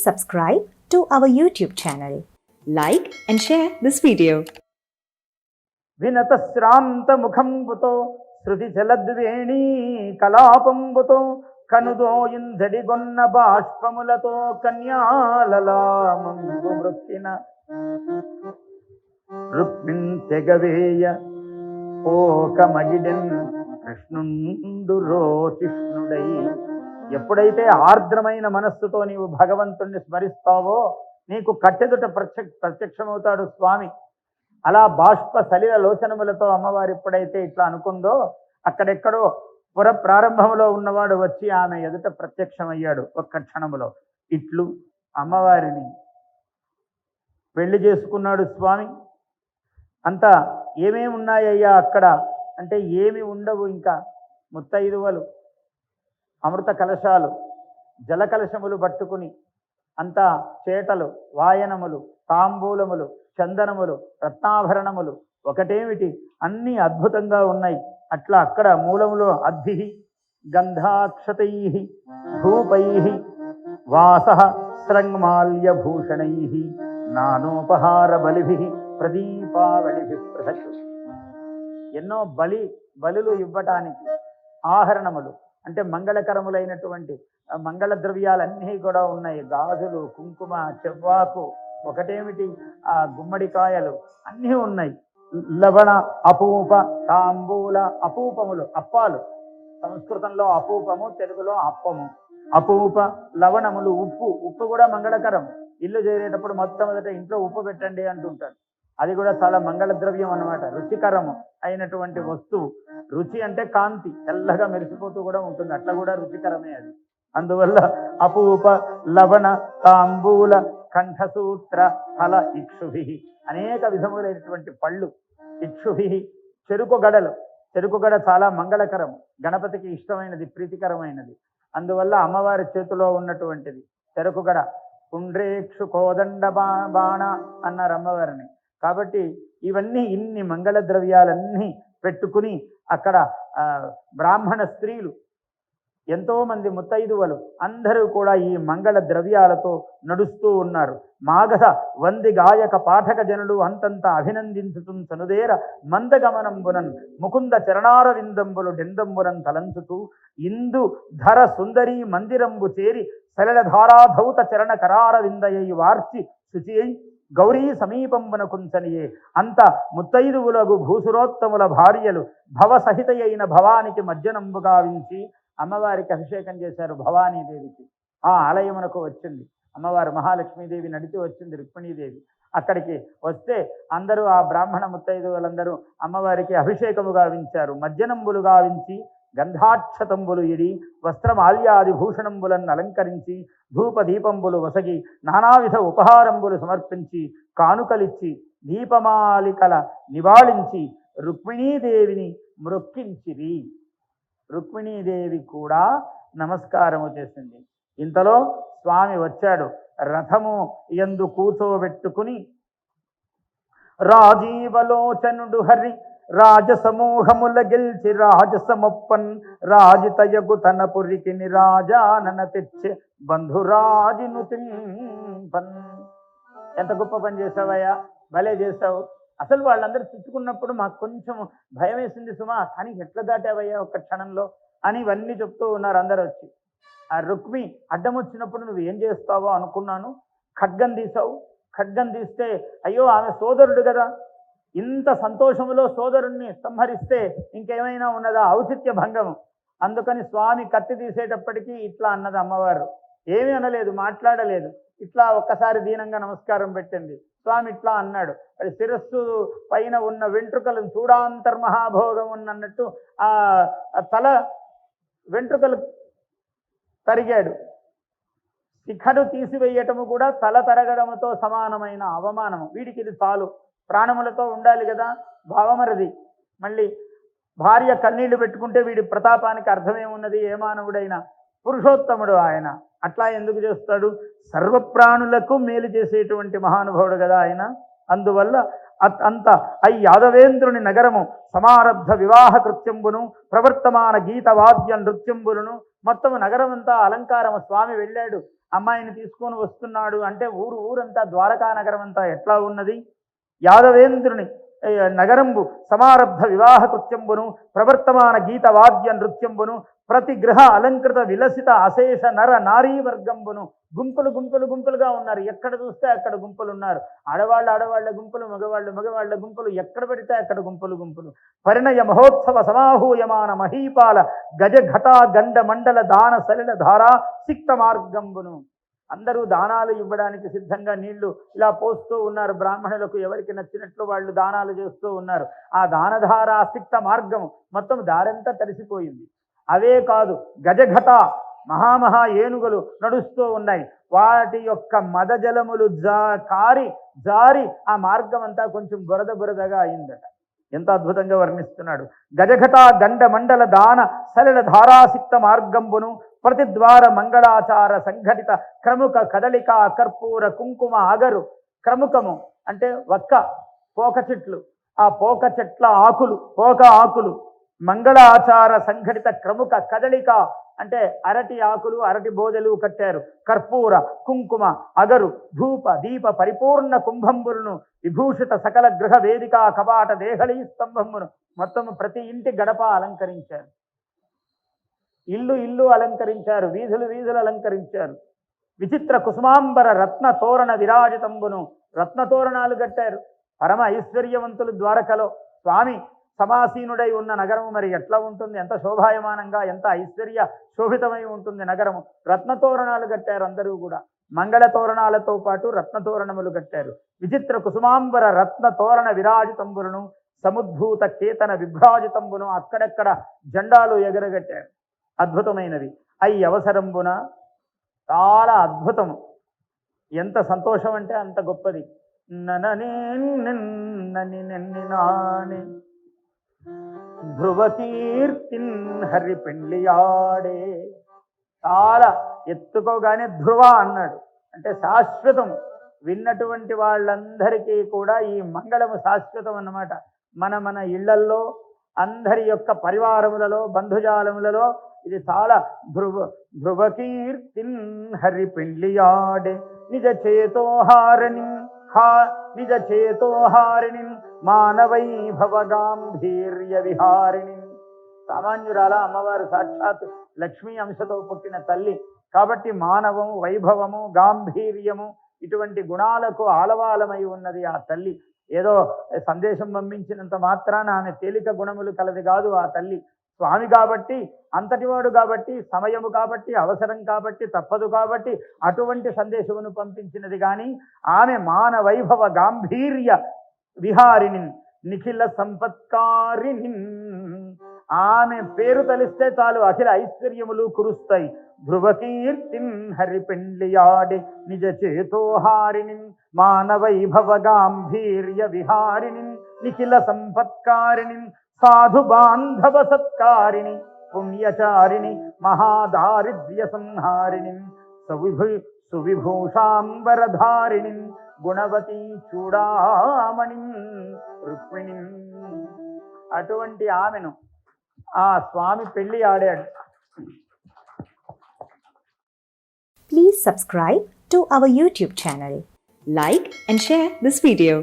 subscribe to our YouTube channel. Like and share this video. Vinata శ్రాంత శృతి జలద్వేణీ కలాపంబుతో కనుదోయిందడిగొన్న బాష్పములతో కన్యాలలామంగు వృత్తిన రుక్మిన్ తెగవేయ ఓకమగిడెన్ కృష్ణుండు రోచిష్ణుడై ఎప్పుడైతే ఆర్ద్రమైన మనస్సుతో నీవు భగవంతుణ్ణి స్మరిస్తావో నీకు కట్టెదుట ప్రత్యక్ష ప్రత్యక్షమవుతాడు స్వామి. అలా బాష్ప సలిల లోచనములతో అమ్మవారు ఎప్పుడైతే ఇట్లా అనుకుందో అక్కడెక్కడో పుర ప్రారంభంలో ఉన్నవాడు వచ్చి ఆమె ఎదుట ప్రత్యక్షమయ్యాడు ఒక్క క్షణములో. ఇట్లు అమ్మవారిని పెళ్ళి చేసుకున్నాడు స్వామి. అంతా ఏమేమి ఉన్నాయ్యా అక్కడ? అంటే ఏమి ఉండవు ఇంకా ముత్తైదువలు. అమృత కలశాలు జల కలశములు పట్టుకుని అంతా చేటలు వాయనములు తాంబూలములు చందనములు రత్నాభరణములు ఒకటేమిటి? అన్నీ అద్భుతంగా ఉన్నాయి. అట్లా అక్కడ మూలములో అద్భి గంధాక్షతై ధూపై వాస శృంగమాల్యభూషణై నానోపహార బలిభి ప్రదీపావళిభి పృథక్ ఎన్నో బలి బలులు ఇవ్వటానికి ఆహరణములు అంటే మంగళకరములైనటువంటి మంగళ ద్రవ్యాలన్నీ కూడా ఉన్నాయి. గాజులు కుంకుమ చెవ్వాకు ఒకటేమిటి? ఆ గుమ్మడికాయలు అన్నీ ఉన్నాయి. లవణ అపూప తాంబూల అపూపములు అప్పాలు. సంస్కృతంలో అపూపము తెలుగులో అప్పము. అపూప లవణములు ఉప్పు. ఉప్పు కూడా మంగళకరం. ఇల్లు చేరేటప్పుడు మొట్టమొదట ఇంట్లో ఉప్పు పెట్టండి అంటుంటారు. అది కూడా చాలా మంగళ ద్రవ్యం అన్నమాట. రుచికరము అయినటువంటి వస్తువు. రుచి అంటే కాంతి. తెల్లగా మెరిసిపోతూ కూడా ఉంటుంది. అట్లా కూడా రుచికరమే అది. అందువల్ల అపూప లవణ తాంబూల కంఠసూత్ర ఫల ఇక్షుభి అనేక విధములైనటువంటి పళ్ళు. ఇక్షుభి చెరుకు గడలు. చెరుకు గడ చాలా మంగళకరం గణపతికి ఇష్టమైనది ప్రీతికరమైనది. అందువల్ల అమ్మవారి చేతిలో ఉన్నటువంటిది. చెరుకు గడ. కుండ్రేక్షు కోదండ బా బాణ అన్నారు అమ్మవారిని. కాబట్టి ఇవన్నీ ఇన్ని మంగళ ద్రవ్యాలన్నీ పెట్టుకుని అక్కడ బ్రాహ్మణ స్త్రీలు ఎంతోమంది ముత్తైదువలు అందరూ కూడా ఈ మంగళ ద్రవ్యాలతో నడుస్తూ ఉన్నారు. మాగధ వంది గాయక పాఠక జనులు అంతంత అభినందించుతు సనుదేర మందగమనంబునన్ ముకుంద చరణార విందంబులు డెందంబునన్ తలంచుతూ ఇందు ధర సుందరీ మందిరంబు చేరి సరళధారాధౌత చరణ కరార విందయై వార్చి శుచి గౌరీ సమీపంబన కుంచనియే. అంత ముత్తైదువులగు భూసురోత్తముల భార్యలు భవసహిత అయిన భవానికి మధ్యనంబు గావించి అమ్మవారికి అభిషేకం చేశారు భవానీదేవికి. ఆ ఆలయమునకు వచ్చింది. అమ్మవారు మహాలక్ష్మీదేవి నడిచి వచ్చింది రుక్మిణీదేవి. అక్కడికి వస్తే అందరూ ఆ బ్రాహ్మణ ముత్తైదువులందరూ అమ్మవారికి అభిషేకము గావించారు. మధ్యనంబులు గావించి గంధాక్షతంబులు ఇడి వస్త్రమాల్యాది భూషణంబులను అలంకరించి ధూపదీపంబులు వసగి నానావిధ ఉపహారంబులు సమర్పించి కానుకలిచ్చి దీపమాలికల నివాళించి రుక్మిణీదేవిని మృక్కించిరి. రుక్మిణీదేవి కూడా నమస్కారము చేసింది. ఇంతలో స్వామి వచ్చాడు. రథము ఎందు కూర్చోబెట్టుకుని రాజీవలోచనుడు హరి రాజసమూహముల గెల్చి రాజసమొప్పన్ రాజితయగు తన పురికి నిరాజానన తెచ్చి బంధురాజిను తింపన్. ఎంత గొప్ప పని చేసావయ్యా? భలే చేసావు. అసలు వాళ్ళందరూ తిట్టుకున్నప్పుడు మాకు కొంచెం భయం వేసింది సుమా. కానీ ఎట్లా దాటావయ్యా ఒక్క క్షణంలో? అని ఇవన్నీ చెప్తూ ఉన్నారు అందరూ వచ్చి. ఆ రుక్మి అడ్డం వచ్చినప్పుడు నువ్వు ఏం చేస్తావో అనుకున్నాను. ఖడ్గం తీసావు. ఖడ్గం తీస్తే అయ్యో ఆమె సోదరుడు కదా. ఇంత సంతోషములో సోదరుణ్ణి సంహరిస్తే ఇంకేమైనా ఉన్నదా? ఔచిత్య భంగము. అందుకని స్వామి కత్తి తీసేటప్పటికీ ఇట్లా అన్నది అమ్మవారు. ఏమీ అనలేదు మాట్లాడలేదు. ఇట్లా ఒక్కసారి దీనంగా నమస్కారం పెట్టింది స్వామి ఇట్లా అన్నాడు. అది శిరస్సు పైన ఉన్న వెంట్రుకలు చూడాంతర్మహాభోగం ఉన్నట్టు ఆ ఆ తల వెంట్రుకలు తరిగాడు. శిఖను తీసివేయటము కూడా తల తరగడముతో సమానమైన అవమానము. వీడికి ఇది చాలు. ప్రాణములతో ఉండాలి కదా? భావమరది. మళ్ళీ భార్య కన్నీళ్ళు పెట్టుకుంటే వీడి ప్రతాపానికి అర్థమేమున్నది? ఏ మానవుడైనా? పురుషోత్తముడు ఆయన. అట్లా ఎందుకు చేస్తాడు? సర్వప్రాణులకు మేలు చేసేటువంటి మహానుభావుడు కదా ఆయన. అందువల్ల అంత ఐ యాదవేంద్రుని నగరము సమారబ్ధ వివాహ కృత్యంబును ప్రవర్తమాన గీత వాద్య నృత్యంబులను మొత్తం నగరమంతా అలంకారము స్వామి వెళ్ళాడు. అమ్మాయిని తీసుకొని వస్తున్నాడు. అంటే ఊరు ఊరంతా ద్వారకా నగరం అంతా ఎట్లా ఉన్నది? యాదవేంద్రుని నగరంబు సమారబ్ధ వివాహ కృత్యంబును ప్రవర్తమాన గీత వాద్య నృత్యంబును ప్రతి గృహ అలంకృత విలసిత అశేష నర నారీ వర్గంబును. గుంపులు గుంపులు గుంపులుగా ఉన్నారు. ఎక్కడ చూస్తే అక్కడ గుంపులు ఉన్నారు. ఆడవాళ్ళ ఆడవాళ్ళ గుంపులు మగవాళ్ళు మగవాళ్ళ గుంపులు. ఎక్కడ పెడితే అక్కడ గుంపులు గుంపులు. పరిణయ మహోత్సవ సమాహూయమాన మహీపాల గజ ఘటా గండ మండల దాన సలిల ధారా సిక్త మార్గంబును. అందరూ దానాలు ఇవ్వడానికి సిద్ధంగా నీళ్ళు ఇలా పోస్తూ ఉన్నారు. బ్రాహ్మణులకు ఎవరికి నచ్చినట్లు వాళ్ళు దానాలు చేస్తూ ఉన్నారు. ఆ దానధార సిక్త మార్గము మొత్తం దారంతా తడిసిపోయింది. అవే కాదు గజఘట మహామహా ఏనుగులు నడుస్తూ ఉన్నాయి. వాటి యొక్క మదజలములు జా కారి జారి ఆ మార్గం అంతా కొంచెం బురద బురదగా అయిందట. ఎంత అద్భుతంగా వర్ణిస్తున్నాడు. గజఘట గండ మండల దాన సలిల ధారాసిక్త మార్గంబును ప్రతిద్వార మంగళాచార సంఘటిత క్రముక కదలిక కర్పూర కుంకుమ అగరు. క్రముకము అంటే వక్క పోక చెట్లు. ఆ పోక చెట్ల ఆకులు పోక ఆకులు. మంగళాచార సంఘటిత క్రముక కదలిక అంటే అరటి ఆకులు అరటి బోధలు కట్టారు. కర్పూర కుంకుమ అగరు ధూప దీప పరిపూర్ణ కుంభంబులను విభూషిత సకల గృహ వేదిక కపాట దేహళీ స్తంభంబును మొత్తం ప్రతి ఇంటి గడప అలంకరించారు. ఇల్లు ఇల్లు అలంకరించారు వీధులు వీధులు అలంకరించారు. విచిత్ర కుసుమాంబర రత్న తోరణ విరాజితంబును రత్న తోరణాలు కట్టారు. పరమ ఐశ్వర్యవంతులు ద్వారకలో స్వామి సమాసీనుడై ఉన్న నగరము మరి ఎట్లా ఉంటుంది ఎంత శోభాయమానంగా ఎంత ఐశ్వర్య శోభితమై ఉంటుంది నగరము రత్నతోరణాలు కట్టారు అందరూ కూడా మంగళ తోరణాలతో పాటు రత్న తోరణములు కట్టారు విచిత్ర కుసుమాంబర రత్న తోరణ విరాజితంబులను సముద్భూత కేతన విభ్రాజితంబును అక్కడక్కడ జెండాలు ఎగరగట్టారు అద్భుతమైనది అయి అవసరంబున చాలా అద్భుతము ఎంత సంతోషం అంటే అంత గొప్పది నననే నిన్నని నిన్నానే ధ్రువకీర్తిన్ హరి పెళ్ళియాడే చాలా ఎత్తుకోగానే ధ్రువ అన్నాడు. అంటే శాశ్వతం. విన్నటువంటి వాళ్ళందరికీ కూడా ఈ మంగళము శాశ్వతం అన్నమాట. మన మన ఇళ్ళల్లో అందరి యొక్క పరివారములలో బంధుజాలములలో ఇది చాలా ధ్రువ ధ్రువకీర్తిన్ హరి పెళ్ళియాడే నిజ చేతోహారని నిజ చేతోహారిణి మానవైభవ గాంభీర్య విహారిణి సామాన్యురాల అమ్మవారు సాక్షాత్ లక్ష్మీ అంశతో పుట్టిన తల్లి. కాబట్టి మానవము వైభవము గాంభీర్యము ఇటువంటి గుణాలకు ఆలవాలమై ఉన్నది ఆ తల్లి. ఏదో సందేశం పంపించినంత మాత్రాన ఆమె తేలిక గుణములు కలది కాదు ఆ తల్లి. స్వామి కాబట్టి అంతటివాడు కాబట్టి సమయము కాబట్టి అవసరం కాబట్టి తప్పదు కాబట్టి అటువంటి సందేశమును పంపించినది కానీ ఆమె మాన వైభవ గాంభీర్య విహారిని నిఖిల సంపత్కారిని ఆమె పేరు తలిస్తే చాలు అఖిల ఐశ్వర్యములు కురుస్తాయి. ధ్రువకీర్తిన్ హరి నిజ చేతోహారిణి మానవైభవ గాంభీర్య విహారిణి నిఖిల సంపత్కారిణి సాధు బాంధవ సత్కారిణి పుణ్యచారిణి మహాదారిద్ర్య సంహారిణి సవిభు సువిభూషాంబరధారిణి గుణవతి చూడామణి రుక్మిణి. అటువంటి ఆమెను ఆ స్వామి పెళ్ళి ఆడాడు. Please subscribe to our YouTube channel like and share this video